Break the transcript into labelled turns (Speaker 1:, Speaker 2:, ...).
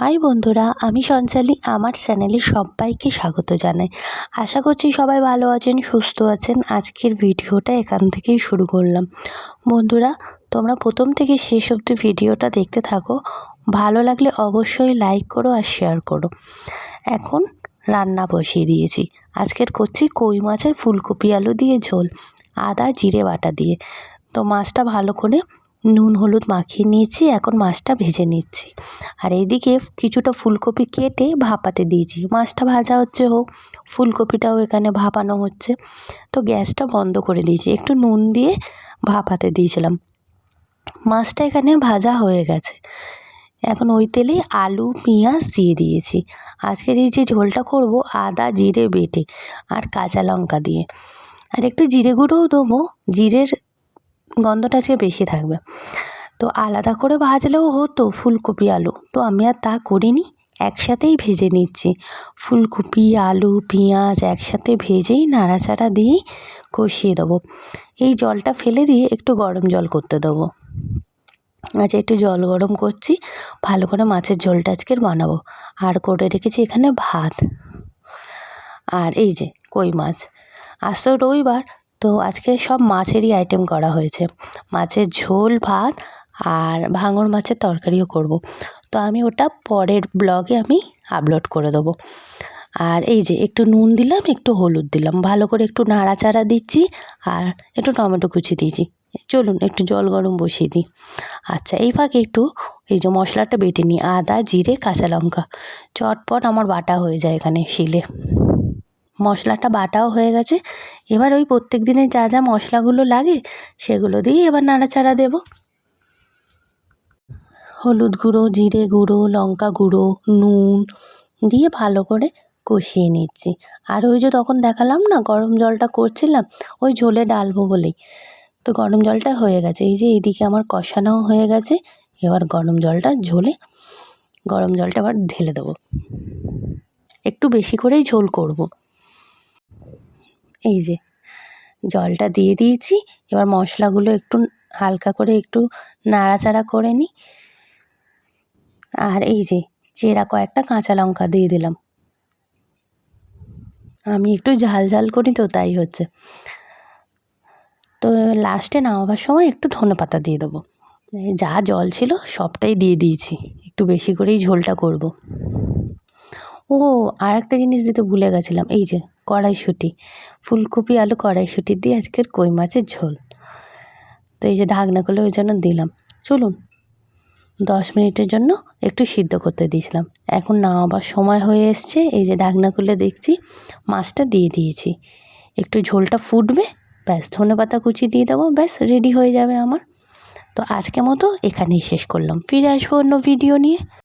Speaker 1: High বন্ধুরা, আমি সঞ্চালি, আমার চ্যানেলে সবাইকে স্বাগত জানাই। আশা করছি সবাই ভালো আছেন, সুস্থ আছেন। আজকের ভিডিওটা এখান থেকেই শুরু করলাম। বন্ধুরা, তোমরা প্রথম থেকে শেষ অবধি ভিডিওটা দেখতে থাকো। ভালো লাগলে অবশ্যই লাইক করো আর শেয়ার করো। এখন রান্না বসিয়ে দিয়েছি। আজকের করছি কই মাছের ফুলকপি আলু দিয়ে ঝোল, আদা, জিরে বাটা দিয়ে। তো মাছটা ভালো করে নুন, হলুদ মাখিয়ে নিয়েছি, এখন মাছটা ভেজে নিচ্ছি। আর এইদিকে কিছুটা ফুলকপি কেটে ভাপাতে দিয়েছি। মাছটা ভাজা হচ্ছে হোক, ফুলকপিটাও এখানে ভাপানো হচ্ছে। তো গ্যাসটা বন্ধ করে দিয়েছি। একটু নুন দিয়ে ভাপাতে দিয়েছিলাম। মাছটা এখানে ভাজা হয়ে গেছে। এখন ওই তেলেই আলু, পেঁয়াজ দিয়ে দিয়েছি। আজকের এই যে ঝোলটা করব, আদা, জিরে, বেটে আর কাঁচা লঙ্কা দিয়ে। আর একটু জিরে গুঁড়োও দেবো। জিরের গন্ধটা আজকে বেশি থাকবে। তো আলাদা করে ভাজলেও হতো ফুলকপি আলু। তো আমি আর তা করিনি, একসাথেই ভেজে নিচ্ছি। ফুলকপি, আলু, পেঁয়াজ একসাথে ভেজেই নাড়াচাড়া দিয়েই কষিয়ে দেবো। এই জলটা ফেলে দিয়ে একটু গরম জল করতে দেবো। আচ্ছা একটু জল গরম করছি, ভালো করে মাছের ঝোলটা আজকের বানাবো। আর করে রেখেছি এখানে ভাত। আর এই যে কই মাছ। আজ তো রবিবার তো আজকে সব মাছেরই আইটেম করা হয়েছে। মাছের ঝোল, ভাত আর ভাঙর মাছের তরকারিও করব। তো আমি ওটা পরের ব্লগে আমি আপলোড করে দেবো। আর এই যে একটু নুন দিলাম, একটু হলুদ দিলাম। ভালো করে একটু নাড়াচাড়া দিচ্ছি আর একটু টমেটো কুচি দিয়েছি। চলুন, একটু জল গরম বসিয়ে দিই। আচ্ছা এই ফাঁকে একটু এই যে মশলাটা বেটে নিই। আদা, জিরে, কাঁচা লঙ্কা। চটপট আমার বাটা হয়ে যায় এখানে শিলে। মশলাটা বাটাও হয়ে গেছে। এবার ওই প্রত্যেক দিনে যা যা মশলাগুলো লাগে, সেগুলো দিয়েই এবার নাড়াচাড়া দেবো। হলুদ গুঁড়ো, জিরে গুঁড়ো, লঙ্কা গুঁড়ো, নুন দিয়ে ভালো করে কষিয়ে নিচ্ছি। আর ওই যে তখন দেখালাম না, গরম জলটা করছিলাম, ওই ঝোলে ডালবো বলেই। তো গরম জলটা হয়ে গেছে। এই যে এইদিকে আমার কষানোও হয়ে গেছে। এবার গরম জলটা ঝোলে, গরম জলটা আবার ঢেলে দেবো। একটু বেশি করেই ঝোল করব। এই যে, জলটা দিয়ে দিয়েছি। এবার মশলাগুলো একটু হালকা করে একটু নাড়াচাড়া করে নিই। আর এই যে, চেরা কয়েকটা কাঁচা লঙ্কা দিয়ে দিলাম। আমি একটু ঝাল ঝাল করি তো, তাই হচ্ছে। তো লাস্টে নামাবার সময় একটু ধনে পাতা দিয়ে দেবো। যা জল ছিল সবটাই দিয়ে দিয়েছি। একটু বেশি করেই ঝোলটা করব। ও আর একটা জিনিস দিতে ভুলে গেছিলাম। এই যে কড়াইশুঁটি, ফুলকপি, আলু কড়াইশুঁটি দিয়ে আজকের কই মাছের ঝোল। তো এই যে ঢাকনা করলে ওই জন্য দিলাম। চলুন, দশ মিনিটের জন্য একটু সিদ্ধ করতে দিয়েছিলাম। এখন নামাবার সময় হয়ে এসছে। এই যে ঢাকনা খুলে দেখছি, মাছটা দিয়ে দিয়েছি। একটু ঝোলটা ফুটবে, ব্যাস ধনে পাতা কুচি দিয়ে দেবো, ব্যাস রেডি হয়ে যাবে আমার। তো আজকে মতো এখানেই শেষ করলাম। ফিরে আসব অন্য ভিডিও নিয়ে।